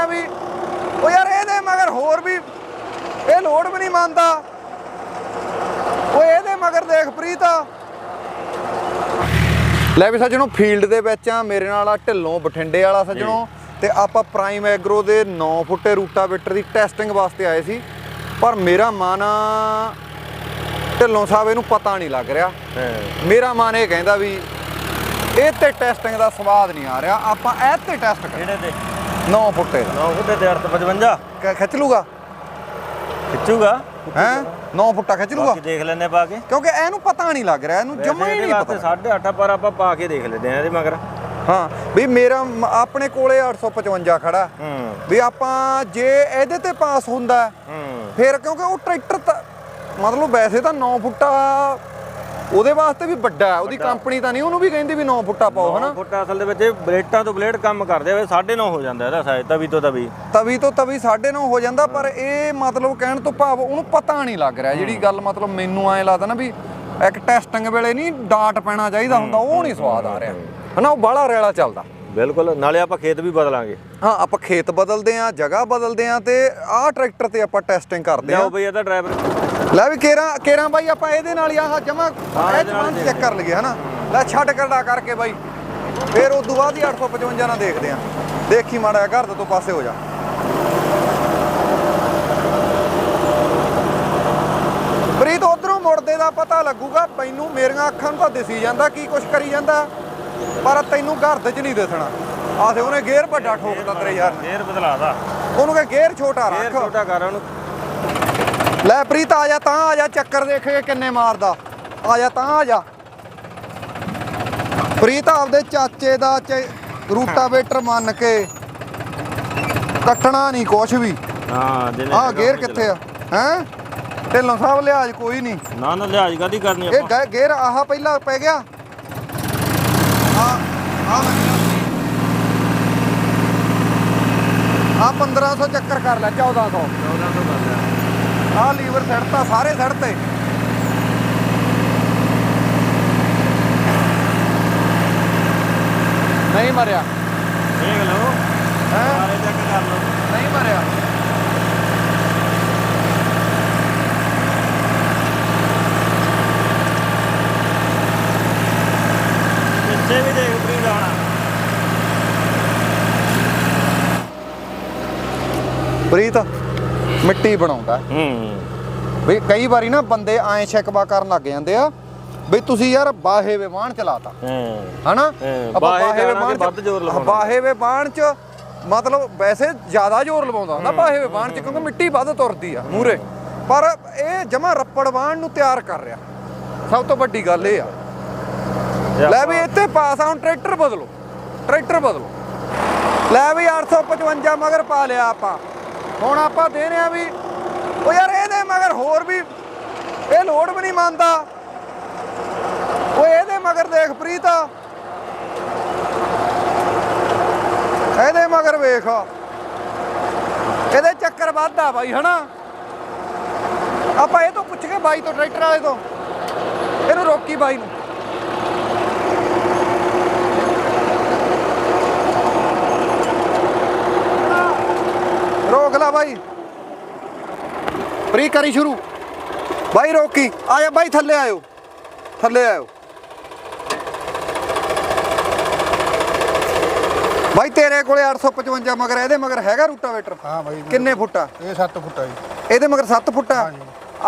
ਆ ਵੀ। ਉਹ ਯਾਰ ਇਹਦੇ ਮਗਰ ਹੋਰ ਵੀ ਇਹ ਲੋਡ ਵੀ ਨਹੀਂ ਮੰਨਦਾ। ਉਹ ਇਹਦੇ ਮਗਰ ਦੇਖ ਪ੍ਰੀਤ। ਲੈ ਵੀ ਸੱਜਣੋ ਫੀਲਡ ਦੇ ਵਿੱਚ ਆ ਮੇਰੇ ਨਾਲ ਆ ਢਿੱਲੋਂ ਬਠਿੰਡੇ ਵਾਲਾ ਸੱਜਣੋ। ਤੇ ਆਪਾਂ ਪ੍ਰਾਈਮ ਐਗਰੋ ਦੇ 9 ਫੁੱਟੇ ਰੂਟਾਵੇਟਰ ਦੀ ਟੈਸਟਿੰਗ ਵਾਸਤੇ ਆਏ ਸੀ। ਪਰ ਮੇਰਾ ਮਨ ਢਿੱਲੋਂ ਸਾਹਿਬ ਇਹਨੂੰ ਪਤਾ ਨਹੀਂ ਲੱਗ ਰਿਹਾ। ਮੇਰਾ ਮਨ ਇਹ ਕਹਿੰਦਾ ਵੀ ਇਹ ਤੇ ਟੈਸਟਿੰਗ ਦਾ ਸਵਾਦ ਨਹੀਂ ਆ ਰਿਹਾ। ਆਪਾਂ ਇਹ ਤੇ ਟੈਸਟ ਕਰ ਤੇ 9 ਫੁੱਟੇ ਦਾ 9 ਫੁੱਟ ਤੇ 855 ਕ- ਖਿੱਚ ਲੂਗਾ? ਖਿੱਚੂਗਾ? ਹੈ? 9 ਫੁੱਟਾ ਖਿੱਚ ਲੂਗਾ? ਬਾਕੀ ਦੇਖ ਲੈਣੇ ਪਾ ਕੇ। ਕਿਉਂਕਿ ਇਹਨੂੰ ਪਤਾ ਨਹੀਂ ਲੱਗ ਰਿਹਾ ਇਹਨੂੰ ਜਮਾ ਹੀ ਨਹੀਂ ਪਤਾ। 8.5 ਪਰ ਆਪਾਂ ਪਾ ਕੇ ਦੇਖ ਲੈਂਦੇ ਆ ਇਹਦੇ ਮਗਰ। ਹਾਂ ਵੀ ਮੇਰਾ ਆਪਣੇ ਕੋਲੇ 855 ਖੜਾ। ਵੀ ਆਪਾਂ ਜੇ ਇਹਦੇ ਤੇ ਪਾਸ ਹੁੰਦਾ ਫਿਰ ਕਿਉਂਕਿ ਉਹ ਟਰੈਕਟਰ ਮਤਲਬ ਵੈਸੇ ਤਾਂ 9 ਫੁੱਟਾ ਉਹਦੇ ਵਾਸਤੇ ਵੀ ਵੱਡਾ ਹੈ ਉਹਦੀ ਕੰਪਨੀ ਤਾਂ ਨਹੀਂ ਉਹਨੂੰ ਵੀ ਕਹਿੰਦੀ ਵੀ 9 ਫੁੱਟਾ ਪਾਓ ਹਨਾ? 9 ਫੁੱਟ ਅਸਲ ਦੇ ਵਿੱਚ ਬਲੇਟਾਂ ਤੋਂ ਬਲੇਡ ਕੰਮ ਕਰਦੇ ਹੋਏ 9.5 ਹੋ ਜਾਂਦਾ ਇਹਦਾ ਸਾਈਜ਼ ਤਵੀ ਤੋਂ ਤਵੀ। ਤਵੀ ਤੋਂ ਤਵੀ 9.5 ਹੋ ਜਾਂਦਾ ਪਰ ਇਹ ਮਤਲਬ ਕਹਿਣ ਤੋਂ ਭਾਵ ਉਹਨੂੰ ਪਤਾ ਨਹੀਂ ਲੱਗ ਰਿਹਾ ਜਿਹੜੀ ਗੱਲ ਮਤਲਬ ਮੈਨੂੰ ਐਂ ਲੱਗਦਾ ਨਾ ਵੀ ਇੱਕ ਟੈਸਟਿੰਗ ਵੇਲੇ ਨਹੀਂ ਡਾਟ ਪੈਣਾ ਚਾਹੀਦਾ ਹੁੰਦਾ ਉਹ ਨਹੀਂ ਸਵਾਦ ਆ ਰਿਹਾ। ਹਨਾ ਉਹ ਬਾਹਲਾ ਰੇਲਾ ਚੱਲਦਾ। ਬਿਲਕੁਲ ਨਾਲੇ ਆਪਾਂ ਖੇਤ ਵੀ ਬਦਲਾਂਗੇ। ਹਾਂ ਆਪਾਂ ਖੇਤ ਬਦਲਦੇ ਆਂ ਜਗ੍ਹਾ ਬਦਲਦੇ ਆਂ ਤੇ ਆਹ ਟਰੈਕਟਰ ਤੇ ਆਪਾਂ ਟੈਸਟਿੰਗ ਕਰਦੇ ਆਂ। ਲਿਆਓ ਬਈ ਇਹਦਾ ਡਰਾਈਵਰ ਲੈ ਵੀ ਕੇਰਾ ਕੇਰਾ ਬਾਈ ਆਪਾਂ ਇਹਦੇ ਨਾਲ ਹੀ ਆਹ ਜਮਾ ਇਹ ਜਮਾਨ ਚੈੱਕ ਕਰ ਲਈਏ ਹਨਾ? ਲੈ ਛੱਡ ਕਰਦਾ ਕਰਕੇ ਬਾਈ। ਫੇਰ ਉਸ ਤੋਂ ਬਾਅਦ ਹੀ 855 ਨਾਲ ਦੇਖਦੇ ਆਂ। ਦੇਖੀ ਮਾੜਾ ਘਰ ਤੋਂ ਪਾਸੇ ਹੋ ਜਾ। ਪ੍ਰੀਤ ਉਧਰੋਂ ਮੁੜਦੇ ਦਾ ਪਤਾ ਲੱਗੂਗਾ। ਮੈਨੂੰ ਮੇਰੀਆਂ ਅੱਖਾਂ ਨੂੰ ਤਾਂ ਦਿਸੀ ਜਾਂਦਾ ਕੀ ਕੁਛ ਕਰੀ ਜਾਂਦਾ। ਪਰ ਤੈਨੂੰ ਘਰ ਦੇ ਚ ਨਹੀਂ ਦਿਸਣਾ। ਆਸੇ ਉਹਨੇ ਗੇਅਰ ਵੱਡਾ ਠੋਕਦਾ ਤੇਰੇ ਯਾਰ। ਫੇਰ ਬਦਲਾਦਾ ਉਹਨੂੰ ਕਹੇ ਗੇਅਰ ਛੋਟਾ ਰੱਖ। ਛੋਟਾ ਕਰ ਉਹਨੂੰ। ਲੈ ਪ੍ਰੀਤ ਆ ਜਾ ਤਾਂ ਆ ਜਾ ਚੱਕਰ ਦੇਖੇ ਕਿੰਨੇ ਮਾਰਦਾ। ਆ ਜਾ ਤਾਂ ਆ ਜਾ। ਪ੍ਰੀਤ ਆਪਦੇ ਚਾਚੇ ਦਾ ਰੂਟਾਵੇਟਰ ਮੰਨ ਕੇ ਕੱਟਣਾ ਨਹੀਂ ਕੁਛ ਵੀ। ਹਾਂ ਜਿਹਨੇ ਆਹ ਗੇਅਰ ਕਿੱਥੇ ਆ? ਹੈ? ਢਿੱਲੋਂ ਸਾਹਿਬ ਲਿਆਜ ਕੋਈ ਨਹੀਂ। ਨਾ ਨਾ ਲਿਹਾਜ਼ ਕਾਦੀ ਕਰਨੀ ਇਹ ਆਪਾਂ? ਗੇ- ਗੇਅਰ ਆਹ ਪਹਿਲਾਂ ਪੈ ਗਿਆ। ਆ ਆ ਆ 1500 ਚੱਕਰ ਕਰ ਲੈ 1400 1400 ਕਰ ਲਿਆ ਆਹ ਲੀਵਰ ਸੜਤਾ ਸਾਰੇ ਸੜਤੇ ਨਹੀਂ ਮਰਿਆ। ਦੇਖ ਲਓ। ਹੈ? ਸਾਰੇ ਚੈੱਕ ਕਰ ਲਓ। ਨਹੀਂ ਮਰਿਆ। ਪਿੱਛੇ ਵੀ ਦੇਖ ਪ੍ਰੀਤ ਆਉਣਾ ਪ੍ਰੀਤ ਮਿੱਟੀ ਬਣਾਉਂਦਾ। ਹੂੰ। ਵੀ ਕਈ ਵਾਰੀ ਨਾ ਬੰਦੇ ਐਂ ਸ਼ਿਕਵਾ ਕਰਨ ਲੱਗ ਜਾਂਦੇ ਆ ਵੀ ਤੁਸੀਂ ਯਾਰ ਬਾਹੇ ਵੇ ਵਾਹਣ ਚਲਾਤਾ। ਹੂੰ। ਹਨਾ? ਬਾਹੇ ਵੇ ਜਾਣਾ ਵਾਹਣ ਤੇ ਵੱਧ ਜ਼ੋਰ ਲਵਾਉਣਾ। ਬਾਹੇ ਵੇ ਵਾਹਣ ਚ ਮਤਲਬ ਵੈਸੇ ਜ਼ਿਆਦਾ ਜ਼ੋਰ ਲਵਾਉਂਦਾ ਹੁੰਦਾ ਬਾਹੇ ਵੇ ਵਾਹਣ ਚ ਕਿਉਂਕਿ ਮਿੱਟੀ ਵੱਧ ਤੁਰਦੀ ਆ ਮੂਰੇ ਪਰ ਇਹ ਜਮਾ ਰੱਪੜ ਵਾਹਣ ਨੂੰ ਤਿਆਰ ਕਰ ਰਿਹਾ। ਸਭ ਤੋਂ ਵੱਡੀ ਗੱਲ ਇਹ ਆ। ਲੈ ਵੀ ਇੱਥੇ ਪਾਸ ਆ ਹੁਣ ਟਰੈਕਟਰ ਬਦਲੋ। ਟਰੈਕਟਰ ਬਦਲੋ। ਲੈ ਵੀ 855 ਮਗਰ ਪਾ ਲਿਆ ਆਪਾਂ। ਹੁਣ ਆਪਾਂ ਦੇ ਰਹੇ ਆ ਵੀ, ਉਹ ਯਾਰ ਇਹਦੇ ਮਗਰ ਹੋਰ ਵੀ, ਇਹ ਲੋੜ ਵੀ ਨਹੀਂ ਮੰਨਦਾ। ਉਹ ਇਹਦੇ ਮਗਰ ਦੇਖ ਪ੍ਰੀਤ। ਇਹਦੇ ਮਗਰ ਵੇਖ। ਇਹਦੇ ਚੱਕਰ ਵੱਧਦਾ ਬਾਈ, ਹਨਾ? ਆਪਾਂ ਇਹ ਤੋਂ ਪੁੱਛ ਕੇ ਬਾਈ ਤੋਂ, ਟਰੈਕਟਰ ਵਾਲੇ ਤੋਂ। ਇਹਨੂੰ ਰੋਕੀ ਬਾਈ ਨੂੰ। ਰੋਕ ਲਾ ਬਾਈ। ਪ੍ਰੀ ਕਰੀ ਸ਼ੁਰੂ। ਬਾਈ ਰੋਕੀ। ਆਇਆ ਬਾਈ ਥੱਲੇ ਆਇਓ। ਥੱਲੇ ਆਇਓ। ਬਾਈ ਤੇਰੇ ਕੋਲੇ 855 ਮਗਰ ਇਹਦੇ ਮਗਰ ਹੈਗਾ ਰੂਟਾਵੇਟਰ? ਹਾਂ ਬਾਈ ਕਿੰਨੇ ਫੁੱਟਾ? ਇਹ 7 ਫੁੱਟ ਜੀ। ਇਹਦੇ ਮਗਰ 7 ਫੁੱਟਾ।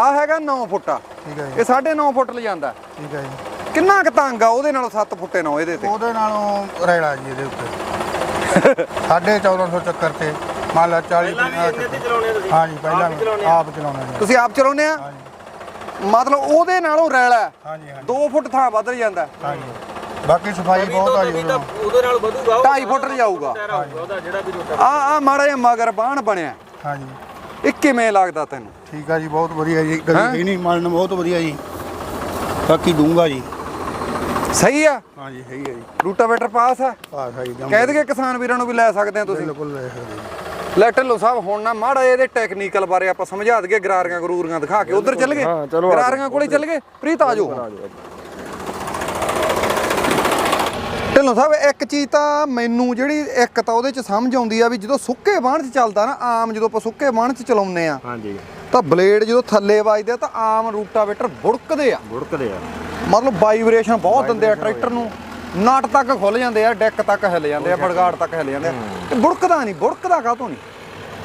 ਆ ਹੈਗਾ 9 ਫੁੱਟਾ। ਠੀਕ ਹੈ ਇਹ ਜੀ 9.5 ਫੁੱਟ ਲੈ ਜਾਂਦਾ ਠੀਕ ਹੈ ਜੀ। ਕਿੰਨਾ ਕੁ ਤੰਗ ਆ ਉਹਦੇ ਨਾਲੋਂ 7 ਫੁੱਟੇ ਨਾਲ ਇਹਦੇ ਤੇ? ਉਹਦੇ ਨਾਲੋਂ ਰੈਲਾ ਜੀ ਇਹਦੇ ਉੱਤੇ। 1450 ਚੱਕਰ ਤੇ। ਮੰਨ ਲਾ 40 ਪਹਿਲਾਂ ਵੀ ਇੰਨੇ ਤੇ ਚਲਾਉਣੇ ਤੁਸੀਂ ਹਾਂ ਜੀ ਪਹਿਲਾਂ ਆਪ ਹੀ ਚਲਾਉਣੇ ਆ? ਆਪ ਚਲਾਉਣਾ ਜੀ ਤੁਸੀਂ ਆਪ ਚਲਾਉਂਦੇ ਆ? ਮਤਲਬ ਉਹਦੇ ਨਾਲੋਂ ਰੈਲਾ ਹਾਂ। ਜੀ ਹਾਂ 2 ਫੁੱਟ ਥਾਂ ਵੱਧ ਜਾਂਦਾ ਹਾਂ। ਜੀ ਬਾਕੀ ਸਫ਼ਾਈ ਬਹੁਤ ਆ ਜੀ। ਉਹਦੇ ਨਾਲ ਵਧੂਗਾ ਉਹ 2.5 ਫੁੱਟ ਜਾਊਗਾ। ਆ ਆ ਮਾੜਾ ਜਿਹਾ ਮਗਰ ਬਾਣ ਬਣਿਆ। ਹਾਂ ਜੀ ਇਹ ਕਿਵੇਂ ਲੱਗਦਾ ਤੈਨੂੰ? ਠੀਕ ਆ ਜੀ ਬਹੁਤ ਵਧੀਆ ਜੀ। ਗਈ ਨਹੀਂ ਮਨ ਬਹੁਤ ਵਧੀਆ ਜੀ। ਬਾਕੀ ਦੂੰਗਾ ਜੀ। ਸਹੀ ਆ? ਹਾਂ ਜੀ ਸਹੀ ਹੈ ਜੀ। ਰੂਟਾਵੇਟਰ ਪਾਸ ਆ? ਪਾਸ ਆ ਜੀ ਕਹਿ ਦਈਏ ਕਿਸਾਨ ਵੀਰਾਂ ਨੂੰ ਵੀ ਲੈ ਸਕਦੇ ਆ ਤੁਸੀਂ। ਬਿਲਕੁਲ ਲੈ ਸਕਦੇ ਜੀ। ਲੈ ਢਿੱਲੋਂ ਸਾਹਿਬ ਹੁਣ ਨਾ ਮਾੜਾ ਇਹਦੇ ਟੈਕਨੀਕਲ ਬਾਰੇ ਆਪਾਂ ਸਮਝਾ ਦਈਏ ਗਰਾਰੀਆਂ ਗਰੂਰੀਆਂ ਦਿਖਾ ਕੇ। ਉਧਰ ਚੱਲ ਗਏ। ਗਰਾਰੀਆਂ ਕੋਲੇ ਚੱਲ ਗਏ? ਪ੍ਰੀਤ ਆ ਜਾਓ। ਢਿੱਲੋਂ ਸਾਹਿਬ ਇੱਕ ਚੀਜ਼ ਤਾਂ ਮੈਨੂੰ ਜਿਹੜੀ ਇੱਕ ਤਾਂ ਉਹਦੇ ਚ ਸਮਝ ਆਉਂਦੀ ਆ ਵੀ ਜਦੋਂ ਸੁੱਕੇ ਬਾਣ 'ਚ ਚੱਲਦਾ ਨਾ ਆਮ ਜਦੋਂ ਆਪਾਂ ਸੁੱਕੇ ਬਾਣ 'ਚ ਚਲਾਉਂਦੇ ਆ ਹਾਂਜੀ। ਤਾਂ ਬਲੇਡ ਜਦੋਂ ਥੱਲੇ ਵੱਜਦੇ ਆ ਤਾਂ ਆਮ ਰੂਟਾਵੇਟਰ ਬੁੜਕਦੇ ਆ। ਬੁੜਕਦੇ ਆ। ਮਤਲਬ ਵਾਈਬ੍ਰੇਸ਼ਨ ਬਹੁਤ ਦਿੰਦੇ ਆ ਟਰੈਕਟਰ ਨੂੰ। ਨਟ ਤੱਕ ਖੁੱਲ ਜਾਂਦੇ ਆ ਡੈਕ ਤੱਕ ਹਿੱਲ ਜਾਂਦੇ ਆ ਬੜਗਾੜ ਤੱਕ ਹਿੱਲ ਜਾਂਦੇ ਆ। ਤੇ ਬੁੜਕਦਾ ਨਹੀਂ ਬੁੜਕਦਾ ਕਾਹਤੋਂ ਨਹੀਂ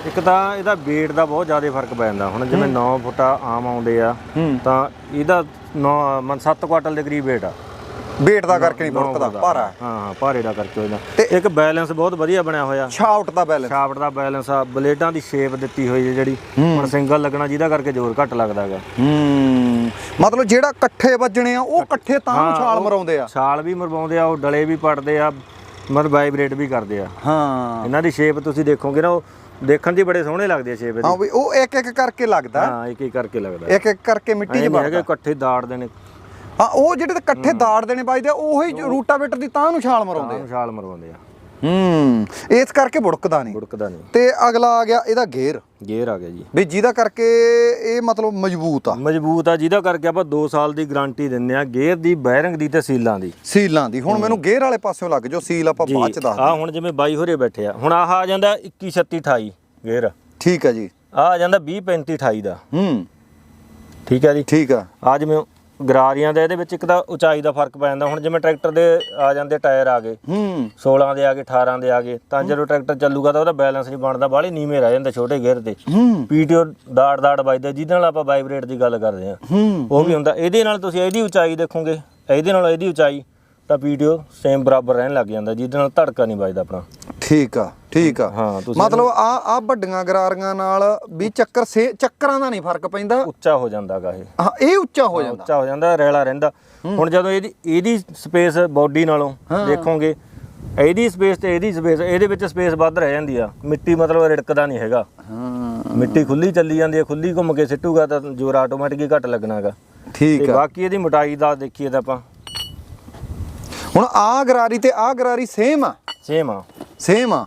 ਇੱਕ ਤਾਂ ਇਹਦਾ weight ਦਾ ਬਹੁਤ ਜ਼ਿਆਦਾ ਫ਼ਰਕ ਪੈ ਜਾਂਦਾ। ਹੁਣ ਜਿਵੇਂ 9 ਫੁੱਟਾ ਆਮ ਆਉਂਦੇ ਆ। ਤਾਂ ਇਹਦਾ 9 ਮਨ 7 ਕੁਆਟਲ ਦੇ ਕਰੀਬ weight ਆ। ਵੇਟ ਦਾ ਕਰਕੇ ਨਹੀਂ ਬੁੜਕਦਾ ਭਾਰਾ। ਹਾਂ ਭਾਰੇ ਦਾ ਕਰਕੇ ਉਹਦਾ ਤੇ- ਇੱਕ ਬੈਲੈਂਸ ਬਹੁਤ ਵਧੀਆ ਬਣਿਆ ਹੋਇਆ। ਛਾਉਟ ਦਾ ਬੈਲੈਂਸ ਸ਼ਾਫਟ ਦਾ ਬੈਲੈਂਸ ਆ। ਬਲੇਡਾਂ ਦੀ ਸ਼ੇਪ ਦਿੱਤੀ ਹੋਈ ਹੈ ਜਿਹੜੀ। ਹੁਣ ਸਿੰਗਲ ਲੱਗਣਾ ਜਿਹਦਾ ਕਰਕੇ ਜ਼ੋਰ ਘੱਟ ਲੱਗਦਾ ਹੈਗਾ। ਹੂੰ। ਮਤਲਬ ਜਿਹੜਾ ਇਕੱਠੇ ਵੱਜਣੇ ਆ ਉਹ ਇਕੱਠੇ ਤਾਂ ਨੂੰ ਛਾਲ ਉਹ ਮਰਾਉਂਦੇ ਆ। ਛਾਲ ਵੀ ਮਰਵਾਉਂਦੇ ਆ ਉਹ ਡਲੇ ਵੀ ਪੜਦੇ ਆ ਮਤਲਬ ਵਾਈਬ੍ਰੇਟ ਵੀ ਕਰਦੇ ਆ। ਹਾਂ। ਇਹਨਾਂ ਦੀ ਸ਼ੇਪ ਤੁਸੀਂ ਦੇਖੋਗੇ ਨਾ ਉਹ ਦੇਖਣ 'ਚ ਹੀ ਬੜੇ ਸੋਹਣੇ ਲੱਗਦੇ ਆ ਸ਼ੇਪ ਹਾਂ ਇਹਦੀ ਵੀ ਉਹ ਇੱਕ ਇੱਕ ਕਰਕੇ ਲੱਗਦਾ। ਹਾਂ ਇੱਕ ਇੱਕ ਕਰਕੇ ਲੱਗਦਾ। ਇੱਕ ਇੱਕ ਕਰਕੇ ਮਿੱਟੀ 'ਚ ਐਂ ਨਹੀਂ ਹੈਗੇ ਵੜਦਾ ਇਕੱਠੇ ਦਾੜਦੇ ਨੇ ਹਾਂ ਉਹ ਜਿਹੜੇ ਤਾਂ ਇਕੱਠੇ ਦਾੜਦੇ ਨੇ ਵੱਜਦੇ ਆ ਉਹੀ ਰੂਟਾਵੇਟਰ ਦੀ ਤਾਂ ਨੂੰ ਛਾਲ ਮਰਾਉਂਦੇ ਆ। ਛਾਲ ਮਰਵਾਉਂਦੇ ਆ। ਹੂੰ ਇਸ ਕਰਕੇ ਬੁੜਕਦਾ ਨਹੀਂ। ਬੁੜਕਦਾ ਨਹੀਂ। ਤੇ ਅਗਲਾ ਆ ਗਿਆ ਇਹਦਾ ਗੇਅਰ। ਗੇਅਰ ਆ ਗਿਆ ਜੀ। ਵੀ ਜਿਹਦਾ ਕਰਕੇ ਇਹ ਮਤਲਬ ਮਜ਼ਬੂਤ ਆ। ਮਜ਼ਬੂਤ ਆ ਜਿਹਦਾ ਕਰਕੇ ਆਪਾਂ 2 ਸਾਲ ਦੀ ਗਾਰੰਟੀ ਦਿੰਨੇ ਆ ਗੇਅਰ ਦੀ ਬੈਰਿੰਗ ਦੀ ਤੇ ਸੀਲਾਂ ਦੀ। ਸੀਲਾਂ ਦੀ। ਹੁਣ ਮੈਨੂੰ ਗੇਅਰ ਵਾਲੇ ਪਾਸਿਓਂ ਲੱਗ ਜੋ ਸੀਲ ਆਪਾਂ ਬਾਅਦ ਚ ਦੱਸ ਆ ਹੁਣ ਜਿਵੇਂ ਬਾਈ ਹੋਰੇ ਬੈਠੇ ਆ। ਹੁਣ ਆਹ ਆ ਜਾਂਦਾ 21 36 28 ਗੇਅਰ। ਠੀਕ ਆ ਜੀ। ਆ ਆ ਜਾਂਦਾ 20 35 28 ਦਾ। ਹੂੰ। ਠੀਕ ਹੈ ਜੀ। ਠੀਕ ਆ। ਆ ਜਿਵੇਂ ਗਰਾਰੀਆਂ ਦਾ ਇਹਦੇ ਵਿੱਚ ਇੱਕ ਤਾਂ ਉਚਾਈ ਦਾ ਫ਼ਰਕ ਪੈ ਜਾਂਦਾ। ਹੁਣ ਜਿਵੇਂ ਟਰੈਕਟਰ ਦੇ ਆ ਜਾਂਦੇ ਟਾਇਰ ਆ ਗਏ ਹੂੰ। 16 ਦੇ ਆ ਗਏ 18 ਦੇ ਆ ਗਏ ਤਾਂ ਜਦੋਂ ਟਰੈਕਟਰ ਚੱਲੂਗਾ ਤਾਂ ਉਹਦਾ ਬੈਲੈਂਸ ਨਹੀਂ ਬਣਦਾ ਬਾਹਲੀ ਨੀਵੇਂ ਰਹਿ ਜਾਂਦਾ ਛੋਟੇ ਗੇਅਰ ਤੇ। ਪੀਟੀਓ ਦਾੜ ਦਾੜ ਵੱਜਦਾ ਜਿਹਦੇ ਨਾਲ ਆਪਾਂ ਵਾਈਬ੍ਰੇਟ ਦੀ ਗੱਲ ਕਰਦੇ ਆ ਹੂੰ। ਉਹ ਵੀ ਹੁੰਦਾ। ਇਹਦੇ ਨਾਲ ਤੁਸੀਂ ਇਹਦੀ ਉਚਾਈ ਦੇਖੋਗੇ ਇਹਦੇ ਨਾਲ ਇਹਦੀ ਉਚਾਈ ਤਾਂ ਪੀਟੀਓ ਸੇਮ ਬਰਾਬਰ ਰਹਿਣ ਲੱਗ ਜਾਂਦਾ ਜਿਹਦੇ ਨਾਲ ਧੜਕਾ ਨਹੀਂ ਵੱਜਦਾ ਆਪਣਾ। ਠੀਕ ਆ ਠੀਕ ਆ। ਹਾਂ ਤੁਸੀਂ ਮਤਲਬ ਆ ਆ ਵੱਡੀਆਂ ਗਰਾਰੀਆਂ ਨਾਲ ਵੀ ਚੱਕਰ ਸੇ ਚੱਕਰਾਂ ਦਾ ਨਹੀਂ ਫ਼ਰਕ ਪੈਂਦਾ। ਉੱਚਾ ਹੋ ਜਾਂਦਾਗਾ ਇਹ। ਹਾਂ ਇਹ ਉੱਚਾ ਹੋ ਜਾਂਦਾ। ਉੱਚਾ ਹੋ ਜਾਂਦਾ ਰੈਲਾ ਰਹਿੰਦਾ। ਹੁਣ ਜਦੋਂ ਇਹਦੀ ਇਹਦੀ ਸਪੇਸ ਬਾਡੀ ਨਾਲੋਂ ਦੇਖੋਗੇ ਇਹਦੀ ਸਪੇਸ ਤੇ ਇਹਦੀ ਸਪੇਸ ਇਹਦੇ ਵਿੱਚ ਸਪੇਸ ਵੱਧ ਰਹਿ ਜਾਂਦੀ ਆ। ਮਿੱਟੀ ਮਤਲਬ ਰਿੜਕਦਾ ਨਹੀਂ ਹੈਗਾ। ਹਾਂ। ਮਿੱਟੀ ਖੁੱਲੀ ਚੱਲੀ ਜਾਂਦੀ ਹੈ ਖੁੱਲੀ ਘੁੰਮ ਕੇ ਸਿੱਟੂਗਾ ਤਾਂ ਜ਼ੋਰ ਆਟੋਮੈਟਿਕ ਹੀ ਘੱਟ ਲੱਗਣਾਗਾ। ਠੀਕ ਆ। ਬਾਕੀ ਇਹਦੀ ਮੋਟਾਈ ਦਾ ਦੇਖੀਏ ਤਾਂ ਆਪਾਂ। ਹੁਣ ਆ ਗਰਾਰੀ ਤੇ ਆ ਗਰਾਰੀ ਸੇਮ ਆ। ਸੇਮ ਆ। ਸੇਮ ਆ।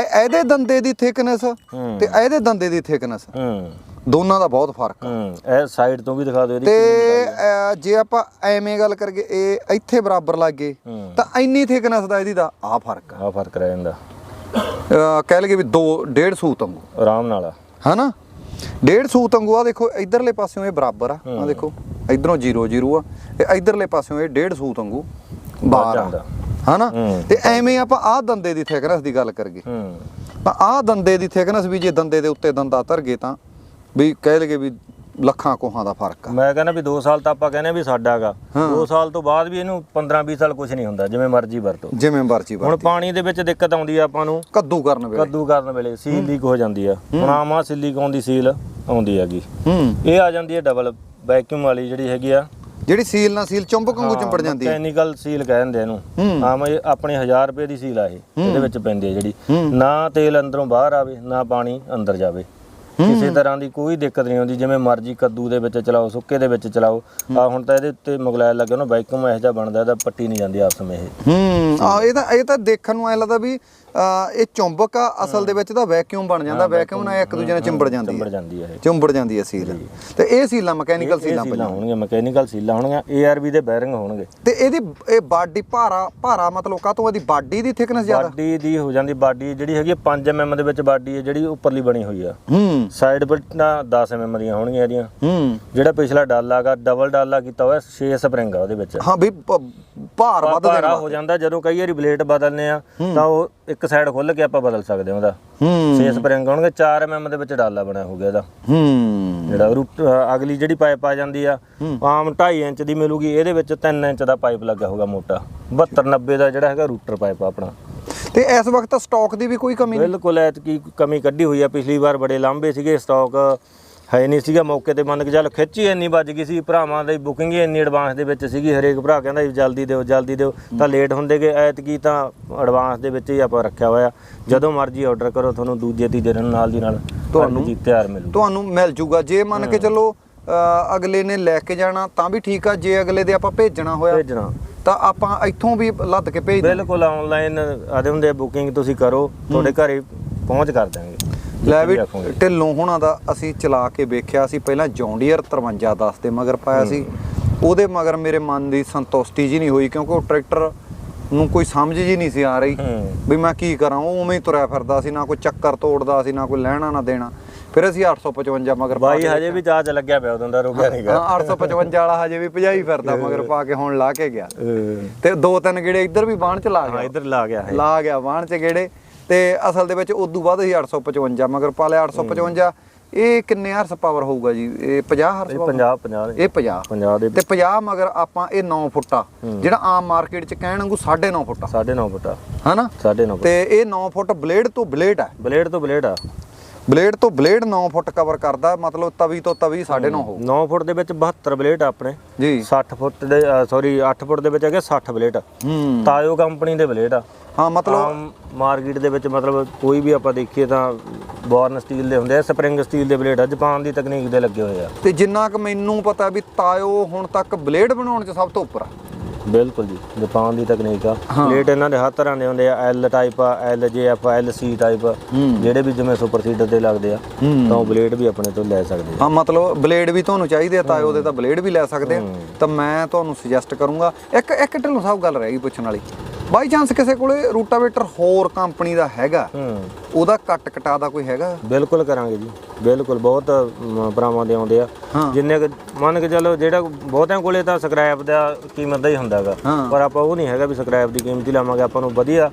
ਇਹ- ਇਹਦੇ ਦੰਦੇ ਦੀ ਥਿਕਨੈਸ ਤੇ ਇਹਦੇ ਦੰਦੇ ਦੀ ਥਿਕਨੈਸ ਹੂੰ। ਦੋਨਾਂ ਦਾ ਬਹੁਤ ਫ਼ਰਕ ਆ। ਹੂੰ। ਇਹ ਸਾਈਡ ਤੋਂ ਵੀ ਦਿਖਾ ਦਿਓ ਇਹਦੀ ਤੇ ਅਹ, ਜੇ ਆਪਾਂ ਐਵੇਂ ਗੱਲ ਕਰੀਏ ਇਹ ਇੱਥੇ ਬਰਾਬਰ ਲੱਗੇ ਹੂੰ। ਤਾਂ ਇੰਨੀ ਥਿਕਨੈਸ ਦਾ ਇਹਦੀ ਦਾ ਆ ਫ਼ਰਕ ਆ। ਆ ਫ਼ਰਕ ਰਹਿ ਜਾਂਦਾ। ਅਹ, ਕਹਿ ਲਈਏ ਵੀ 2 1.5 ਸੂਤ ਵਾਂਗੂ ਆਰਾਮ ਨਾਲ ਆ। ਹਨਾ? 1.5 ਸੂਤ ਵਾਂਗੂ ਆ ਦੇਖੋ ਇਧਰਲੇ ਪਾਸਿਓਂ ਇਹ ਬਰਾਬਰ ਆ। ਆ ਦੇਖੋ ਇਧਰੋਂ 0 0 ਆ। ਤੇ ਇਧਰਲੇ ਪਾਸਿਓਂ ਇਹ 1.5 ਸੂਤ ਵਾਂਗੂ ਬਾਹਰ ਆ। ਜਾਂਦਾ। ਹਨਾ। ਤੇ ਐਵੇਂ ਆਪਾਂ ਆ ਦੰਦੇ ਦੀ ਥਿਕਨੈਸ ਦੀ ਗੱਲ ਕਰੀਏ। ਹੂੰ। ਤਾਂ ਆ ਦੰਦੇ ਦੀ ਥਿਕਨੈਸ ਵੀ ਜੇ ਦੰਦੇ ਦੇ ਉੱਤੇ ਦੰਦਾ ਧਰ ਗਏ ਤਾਂ ਵੀ ਕਹਿ ਲਈਏ ਵੀ ਲੱਖਾਂ ਕੋਹਾਂ ਦਾ ਫ਼ਰਕ ਆ। ਮੈਂ ਕਹਿੰਦਾ ਵੀ 2 ਸਾਲ ਤਾਂ ਆਪਾਂ ਕਹਿੰਦੇ ਆ ਵੀ ਸਾਡਾਗਾ 2 ਸਾਲ ਤੋਂ ਬਾਅਦ ਵੀ ਇਹਨੂੰ 15 20 ਸਾਲ ਕੁਝ ਨਹੀਂ ਹੁੰਦਾ ਜਿਵੇਂ ਮਰਜ਼ੀ ਵਰਤੋ। ਜਿਵੇਂ ਮਰਜ਼ੀ ਹੁਣ ਪਾਣੀ ਦੇ ਵਿੱਚ ਦਿੱਕਤ ਆਉਂਦੀ ਆ ਆਪਾਂ ਨੂੰ। ਕੱਦੂ ਕਰਨ ਵੇਲੇ। ਕੱਦੂ ਕਰਨ ਵੇਲੇ ਸੀਲ ਲੀਕ ਹੋ ਜਾਂਦੀ ਆ। ਹੁਣ ਆਮ ਆ ਸਿਲੀਕੋਨ ਦੀ ਸੀਲ ਆਉਂਦੀ ਹੈਗੀ। ਹੂੰ। ਇਹ ਆ ਜਾਂਦੀ ਹੈ ਡਬਲ ਵੈਕਿਊਮ ਵਾਲੀ ਜਿਹੜੀ ਹੈਗੀ ਆ। ਜਿਹੜੀ ਸੀਲ ਨਾਲ ਸੀਲ ਚੁੰਬਕ ਵਾਂਗੂ ਚਿੰਬੜ ਜਾਂਦੀ ਹੈ। ਮਕੈਨੀਕਲ ਸੀਲ ਕਹਿੰਦੇ ਇਹਨੂੰ। ਆਮ ਇਹ ਆਪਣੇ 1000 ਰੁਪਏ ਦੀ ਸੀਲ ਆ ਇਹ ਇਹਦੇ ਵਿੱਚ ਪੈਂਦੀ ਹੈ ਜਿਹੜੀ। ਨਾ ਤੇਲ ਅੰਦਰੋਂ ਬਾਹਰ ਆਵੇ ਨਾ ਪਾਣੀ ਅੰਦਰ ਜਾਵੇ। ਕਿਸੇ ਤਰ੍ਹਾਂ ਦੀ ਕੋਈ ਦਿੱਕਤ ਨਹੀਂ ਆਉਂਦੀ ਜਿਵੇਂ ਮਰਜ਼ੀ ਕੱਦੂ ਦੇ ਵਿੱਚ ਚਲਾਓ ਸੁੱਕੇ ਦੇ ਵਿੱਚ ਚਲਾਓ। ਆ ਹੁਣ ਤਾਂ ਇਹਦੇ ਉੱਤੇ ਮੁਗਲੈਲ ਲੱਗਿਆ ਨਾ ਵੈਕਿਊਮ ਇਹੋ ਜਿਹਾ ਬਣਦਾ ਇਹਦਾ ਪੱਟੀ ਨਹੀਂ ਜਾਂਦੀ ਆਪਸ ਵਿੱਚ ਇਹ। ਹੂੰ। ਆ ਇਹ ਤਾਂ ਇਹ ਤਾਂ ਦੇਖਣ ਨੂੰ ਐ ਲੱਗਦਾ ਵੀ ਇਹ ਚੁੰਬਕ ਆ ਅਸਲ ਦੇ ਵਿੱਚ ਤਾਂ ਵੈਕਿਊਮ ਬਣ ਜਾਂਦਾ ਵੈਕਿਊਮ ਨਾਲ ਇੱਕ ਦੂਜੇ ਨਾਲ ਚਿੰਬੜ ਜਾਂਦੀ ਚੰਬੜ ਜਾਂਦੀ ਹੈ ਇਹ। ਚਿੰਬੜ ਜਾਂਦੀ ਹੈ ਸੀਲ। ਤੇ ਇਹ ਸੀਲਾਂ ਮਕੈਨੀਕਲ ਸੀਲਾਂ ਸੀਲਾਂ ਹੋਣਗੀਆਂ ਮਕੈਨੀਕਲ ਸੀਲਾਂ ਹੋਣਗੀਆਂ ਏਆਰਬੀ ਦੇ ਬੈਰਿੰਗ ਹੋਣਗੇ। ਤੇ ਇਹਦੀ ਇਹ ਬਾਡੀ ਭਾਰਾ ਭਾਰਾ ਮਤਲਬ ਕਾਹਤੋਂ ਇਹਦੀ ਬਾਡੀ ਦੀ ਥਿਕਨੈਸ ਜ਼ਿਆਦਾ? ਬਾਡੀ ਦੀ ਹੋ ਜਾਂਦੀ ਬਾਡੀ ਜਿਹੜੀ ਹੈਗੀ 5 ਐਮਐਮ ਦੇ ਵਿੱਚ ਬਾਡੀ ਹੈ ਜਿਹੜੀ ਉੱਪਰਲੀ ਬਣੀ ਹੋਈ ਆ। ਹੂੰ। ਸਾਈਡ ਨਾ 10 ਐਮਐਮ ਦੀਆਂ ਹੋਣਗੀਆਂ ਇਹਦੀਆਂ। ਹੂੰ। ਜਿਹੜਾ ਪਿਛਲਾ ਡਾਲਾਗਾ ਡਬਲ ਡਾਲਾ ਕੀਤਾ ਹੋਇਆ 6 ਸਪਰਿੰਗ ਆ ਉਹਦੇ ਵਿੱਚ। ਹਾਂ ਵੀ ਭਾਰ ਵੱਧ ਦੇਣਾ ਹੋ ਜਾਂਦਾ ਜਦੋਂ ਕਈ ਵਾਰੀ ਬਲੇਡ ਬਦਲਨੇ ਆ ਤਾਂ ਉਹ ਇੱਕ ਸਾਈਡ ਖੁੱਲ ਕੇ ਆਪਾਂ ਬਦਲ ਸਕਦੇ ਹਾਂ ਉਹਦਾ। ਹੂੰ। 6 ਸਪਰਿੰਗ ਹੋਣਗੇ 4 ਐਮਐਮ ਦੇ ਵਿੱਚ ਡਾਲਾ ਬਣਿਆ ਹੋ ਗਿਆ ਇਹਦਾ ਹੂੰ। ਜਿਹੜਾ ਅਗਲੀ ਜਿਹੜੀ ਪਾਈਪ ਆ ਜਾਂਦੀ ਆ ਆਮ 2.5 ਇੰਚ ਦੀ ਮਿਲੂਗੀ ਇਹਦੇ ਵਿੱਚ 3 ਇੰਚ ਦਾ ਪਾਈਪ ਲੱਗਾ ਹੋਊਗਾ ਮੋਟਾ। 72 90 ਦਾ ਜਿਹੜਾ ਹੈਗਾ ਰੂਟਰ ਪਾਈਪ ਆਪਣਾ। ਤੇ ਇਸ ਵਕਤ ਸਟਾਕ ਦੀ ਵੀ ਕੋਈ ਕਮੀ ਨਹੀਂ? ਬਿਲਕੁਲ ਐਤਕੀ ਕਮੀ ਕੱਢੀ ਹੋਈ ਆ। ਪਿਛਲੀ ਵਾਰ ਬੜੇ ਲਾਂਬੇ ਸੀਗੇ ਸਟਾਕ ਹੈ ਨਹੀਂ ਸੀਗਾ ਮੌਕੇ ਤੇ ਮੰਨ ਕੇ ਚੱਲ ਖਿੱਚੀ ਇੰਨੀ ਵੱਜ ਗਈ ਸੀ ਭਰਾਵਾਂ ਦੀ ਬੁਕਿੰਗ ਹੀ ਇੰਨੀ ਐਡਵਾਂਸ ਦੇ ਵਿੱਚ ਸੀਗੀ ਹਰੇਕ ਭਰਾ ਕਹਿੰਦਾ ਜਲਦੀ ਦਿਓ ਜਲਦੀ ਦਿਓ। ਤਾਂ ਲੇਟ ਹੁੰਦੇ ਗਏ ਐਤਕੀ ਤਾਂ ਐਡਵਾਂਸ ਦੇ ਵਿੱਚ ਹੀ ਆਪਾਂ ਰੱਖਿਆ ਹੋਇਆ। ਜਦੋਂ ਮਰਜ਼ੀ ਆਰਡਰ ਕਰੋ ਤੁਹਾਨੂੰ ਦੂਜੇ ਤੀਜੇ ਦਿਨ ਨਾਲ ਦੀ ਨਾਲ ਤੁਹਾਨੂੰ ਜੀ ਤਿਆਰ ਮਿਲੂ ਤੁਹਾਨੂੰ ਮਿਲ ਜੂਗਾ। ਜੇ ਮੰਨ ਕੇ ਚੱਲੋ ਅਗਲੇ ਨੇ ਲੈ ਕੇ ਜਾਣਾ ਤਾਂ ਵੀ ਠੀਕ ਆ। ਜੇ ਅਗਲੇ ਦੇ ਆਪਾਂ ਭੇਜਣਾ ਹੋਇਆ ਭੇਜਣਾ। ਤਾਂ ਆਪਾਂ ਇੱਥੋਂ ਵੀ ਲੱਦ ਕੇ ਭੇਜ ਬਿਲਕੁਲ ਆਨਲਾਈਨ ਆਦੇ ਹੁੰਦੇ ਬੁਕਿੰਗ ਤੁਸੀਂ ਕਰੋ ਤੁਹਾਡੇ ਘਰੇ ਪਹੁੰਚ ਕਰ ਦਾਂਗੇ ਲੈ ਵੀ। ਢਿੱਲੋਂ ਹੋਣਾ ਦਾ ਅਸੀਂ ਚਲਾ ਕੇ ਵੇਖਿਆ ਸੀ ਪਹਿਲਾਂ ਜੌਂਡੀਅਰ 5310 ਦੇ ਮਗਰ ਪਾਇਆ ਸੀ। ਉਹਦੇ ਮਗਰ ਮੇਰੇ ਮਨ ਦੀ ਸੰਤੁਸ਼ਟੀ ਜੀ ਨਹੀਂ ਹੋਈ ਕਿਉਂਕਿ ਉਹ ਟਰੈਕਟਰ ਨੂੰ ਕੋਈ ਸਮਝ ਜੀ ਨਹੀਂ ਸੀ ਆ ਰਹੀ। ਵੀ ਮੈਂ ਕੀ ਕਰਾਂ ਉਹ ਉਵੇਂ ਹੀ ਤੁਰਿਆ ਫਿਰਦਾ ਸੀ ਨਾ ਕੋਈ ਚੱਕਰ ਤੋੜਦਾ ਸੀ ਨਾ ਕੋਈ ਲੈਣਾ ਨਾ ਦੇਣਾ। ਫਿਰ ਅਸੀਂ 855 ਮਗਰ ਬਾਈ ਹਜੇ ਵੀ ਚ ਲੱਗਿਆ ਪਿਆ ਉਦੋਂ ਦਾ ਰੁਕਿਆ ਨਹੀਂਗਾ ਹਾਂ 855 ਵਾਲਾ ਹਜੇ ਵੀ ਭਜਾਈ ਫਿਰਦਾ ਮਗਰ ਪਾ ਕੇ ਹੁਣ ਲਾ ਕੇ ਗਿਆ। ਤੇ ਦੋ ਤਿੰਨ ਗੇੜੇ ਇੱਧਰ ਵੀ ਬਾਣ ਚ ਲਾ ਹਾਂ ਗਿਆ ਇੱਧਰ ਲਾ ਗਿਆ ਲਾ ਗਿਆ ਬਾਣ ਚ ਗੇੜੇ। ਤੇ ਅਸਲ ਦੇ ਵਿੱਚ ਉਦੋਂ ਬਾਅਦ ਅਸੀਂ 855 ਮਗਰ ਪਾ ਲਿਆ 855 ਇਹ ਕਿੰਨੇ ਹਰਸ ਪਾਵਰ ਹੋਊਗਾ ਜੀ? ਇਹ 50 ਹਰਸ ਇਹ power? 50 50 ਇਹ 50 50 ਦੇ ਤੇ 50 ਮਗਰ ਆਪਾਂ ਇਹ 9 ਫੁੱਟਾ ਜਿਹੜਾ ਆਮ ਮਾਰਕੀਟ ਚ ਕਹਿਣ ਵਾਂਗੂ 9.5 ਫੁੱਟਾ। 9.5 ਫੁੱਟਾ। ਹਨਾ? 9.5 ਤੇ ਇਹ 9 ਫੁੱਟ ਬਲੇਡ ਤੋਂ ਬਲੇਡ ਹੈ ਬਲੇਡ ਤੋਂ ਬਲੇਡ ਆ। ਬਲੇਡ ਤੋਂ ਬਲੇਡ 9 ਫੁੱਟ ਕਵਰ ਕਰਦਾ ਮਤਲਬ ਤਵੀ ਤੋਂ ਤਵੀ 9.5 ਹੋਊ। 9 ਫੁੱਟ ਦੇ ਵਿੱਚ 72 ਬਲੇਡ ਆਪਣੇ। ਜੀ। 60 ਫੁੱਟ ਦੇ ਸੌਰੀ 8 ਫੁੱਟ ਦੇ ਵਿੱਚ ਹੈਗੇ 60 ਬਲੇਡ। ਹੂੰ। ਤਾਇਓ ਕੰਪਨੀ ਦੇ ਬਲੇਡ ਆ। ਹਾਂ ਮਤਲਬ ਮਾਰਕੀਟ ਦੇ ਵਿੱਚ ਮਤਲਬ ਕੋਈ ਵੀ ਆਪਾਂ ਦੇਖੀਏ ਤਾਂ ਬੋਰਨ ਸਟੀਲ ਦੇ ਹੁੰਦੇ ਆ ਸਪਰਿੰਗ ਸਟੀਲ ਦੇ ਬਲੇਡ ਆ ਜਾਪਾਨ ਦੀ ਤਕਨੀਕ ਦੇ ਲੱਗੇ ਹੋਏ ਆ। ਤੇ ਜਿੰਨਾ ਕੁ ਮੈਨੂੰ ਪਤਾ ਵੀ ਤਾਇਓ ਹੁਣ ਤੱਕ ਬਲੇਡ ਬਣਾਉਣ ਚ ਸਭ ਤੋਂ ਉੱਪਰ ਆ। ਬਿਲਕੁਲ ਜੀ ਜਾਪਾਨ ਦੀ ਤਕਨੀਕ ਆ। ਪਲੇਟ ਇਹਨਾਂ ਦੇ ਹਰ ਤਰ੍ਹਾਂ ਦੇ ਹੁੰਦੇ ਆ ਐਲ ਟਾਈਪ ਆ L J F L C type ਜਿਹੜੇ ਵੀ ਜਿਵੇਂ ਸੁਪਰ ਸੀਡਰ ਤੇ ਲੱਗਦੇ ਆ ਤਾਂ ਉਹ ਬਲੇਡ ਵੀ ਆਪਣੇ ਤੋਂ ਲੈ ਸਕਦੇ ਆ। ਹਾਂ ਮਤਲਬ ਬਲੇਡ ਵੀ ਤੁਹਾਨੂੰ ਚਾਹੀਦੇ ਆ ਤਾਇਓ ਦੇ ਤਾਂ ਬਲੇਡ ਵੀ ਲੈ ਸਕਦੇ ਆ। ਤਾਂ ਮੈਂ ਤੁਹਾਨੂੰ ਸੁਜੈਸਟ ਕਰੂੰਗਾ ਇੱਕ ਇੱਕ ਢਿੱਲੋਂ ਸਾਹਿਬ ਗੱਲ ਰਹਿ ਗਈ ਪੁੱਛਣ ਵਾਲੀ। ਬਾਈ ਚਾਂਸ ਕਿਸੇ ਕੋਲੇ ਰੂਟਾਵੇਟਰ ਹੋਰ ਕੰਪਨੀ ਦਾ ਹੈਗਾ। ਹੂੰ। ਉਹਦਾ ਕੱਟ ਕਟਾ ਦਾ ਕੋਈ ਹੈਗਾ? ਬਿਲਕੁਲ ਕਰਾਂਗੇ ਜੀ। ਬਿਲਕੁਲ ਬਹੁਤ ਭਰਾਵਾਂ ਦੇ ਆਉਂਦੇ ਆ। ਜਿੰਨੇ ਮੰਨ ਕੇ ਚੱਲੋ ਜਿਹੜਾ ਬਹੁਤਿਆਂ ਕੋਲੇ ਤਾਂ ਸਕ੍ਰੈਪ ਦਾ ਕੀਮਤ ਦਾ ਹੀ ਹੁੰਦਾਗਾ। ਪਰ ਆਪਾਂ ਉਹ ਨਹੀਂ ਹੈਗਾ ਵੀ ਸਕ੍ਰੈਪ ਦੀ ਕੀਮਤ ਹੀ ਲਾਵਾਂਗੇ। ਆਪਾਂ ਨੂੰ ਵਧੀਆ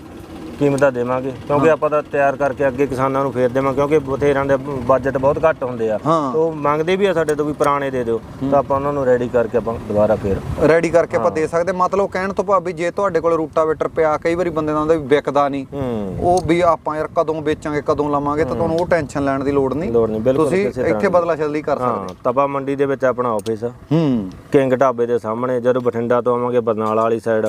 ਕੀਮਤਾਂ ਦੇਵਾਂਗੇ ਕਿਉਂਕਿ ਆਪਾਂ ਤਾਂ ਤਿਆਰ ਕਰਕੇ ਅੱਗੇ ਕਿਸਾਨਾਂ ਨੂੰ ਫੇਰ ਦੇਵਾਂਗੇ ਕਿਉਂਕਿ ਬਥੇਰਾਂ ਦੇ ਬਜਟ ਬਹੁਤ ਘੱਟ ਹੁੰਦੇ ਆ। ਹਾਂ। ਉਹ ਮੰਗਦੇ ਵੀ ਆ ਸਾਡੇ ਤੋਂ ਵੀ ਪੁਰਾਣੇ ਦੇ ਦਿਓ ਤਾਂ ਆਪਾਂ ਉਹਨਾਂ ਨੂੰ ਰੈਡੀ ਕਰਕੇ ਆਪਾਂ ਦੁਬਾਰਾ ਫੇਰ ਰੈਡੀ ਕਰਕੇ ਆਪਾਂ ਦੇ ਸਕਦੇ। ਮਤਲਬ ਕਹਿਣ ਤੋਂ ਭਾਵੇਂ ਜੇ ਤੁਹਾਡੇ ਕੋਲ ਰੂਟਾਵੇਟਰ ਪਿਆ ਕਈ ਵਾਰੀ ਬੰਦੇ ਦਾ ਹੁੰਦਾ ਵੀ ਵਿਕਦਾ ਨਹੀਂ। ਹੂੰ। ਉਹ ਵੀ ਆਪਾਂ ਯਾਰ ਕਦੋਂ ਵੇਚਾਂਗੇ ਕਦੋਂ ਲਵਾਂਗੇ ਤਾਂ ਤੁਹਾਨੂੰ ਉਹ ਟੈਨਸ਼ਨ ਲੈਣ ਦੀ ਲੋੜ ਨਹੀਂ। ਲੋੜ ਨਹੀਂ ਬਿਲਕੁਲ ਤੁਸੀਂ ਕਿਸੇ ਤਰ੍ਹਾਂ ਇੱਥੇ। ਬਦਲਾ ਜਲਦੀ ਕਰ ਸਕਦੇ। ਹਾਂ ਤਪਾ ਮੰਡੀ ਦੇ ਵਿੱਚ ਆਪਣਾ ਆਫਿਸ ਆ। ਹੂੰ। ਕਿੰਗ ਢਾਬੇ ਦੇ ਸਾਹਮਣੇ ਜਦੋਂ ਬਠਿੰਡਾ ਤੋਂ ਆਵਾਂਗੇ ਬਰਨਾਲਾ ਵਾਲੀ ਸਾਈਡ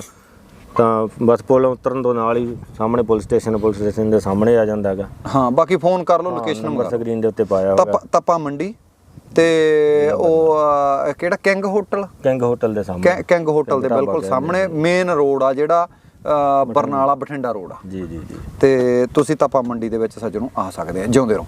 ਤਾਂ ਬਸ ਪੁਲ ਉਤਰਨ ਤੋਂ ਨਾਲ ਹੀ ਸਾਹਮਣੇ ਪੁਲਿਸ ਸਟੇਸ਼ਨ ਪੁਲਿਸ ਸਟੇਸ਼ਨ ਦੇ ਸਾਹਮਣੇ ਆ ਜਾਂਦਾ ਹੈਗਾ। ਹਾਂ ਬਾਕੀ ਫੋਨ ਕਰ ਲਓ ਲੋਕੇਸ਼ਨ ਨੰਬਰ ਮੰਗਾ ਸਕਰੀਨ ਦੇ ਉੱਤੇ ਪਾਇਆ ਹੋਗਾ ਤਪਾ ਤਪਾ ਮੰਡੀ ਤੇ ਉਹ ਅਹ, ਕਿਹੜਾ ਕਿੰਗ ਹੋਟਲ? ਕਿੰਗ ਹੋਟਲ ਦੇ ਸਾਹਮਣੇ। ਕਿੰਗ ਹੋਟਲ ਦੇ ਬਿਲਕੁਲ ਸਾਹਮਣੇ ਮੇਨ ਰੋਡ ਆ ਜਿਹੜਾ ਅਹ, ਬਰਨਾਲਾ ਬਠਿੰਡਾ ਰੋਡ ਆ। ਜੀ ਜੀ ਜੀ। ਤੇ ਤੁਸੀਂ ਤਪਾ ਮੰਡੀ ਦੇ ਵਿੱਚ ਸੱਜਣੋਂ ਆ ਸਕਦੇ ਆ। ਜਿਉਂਦੇ ਰਹੋ।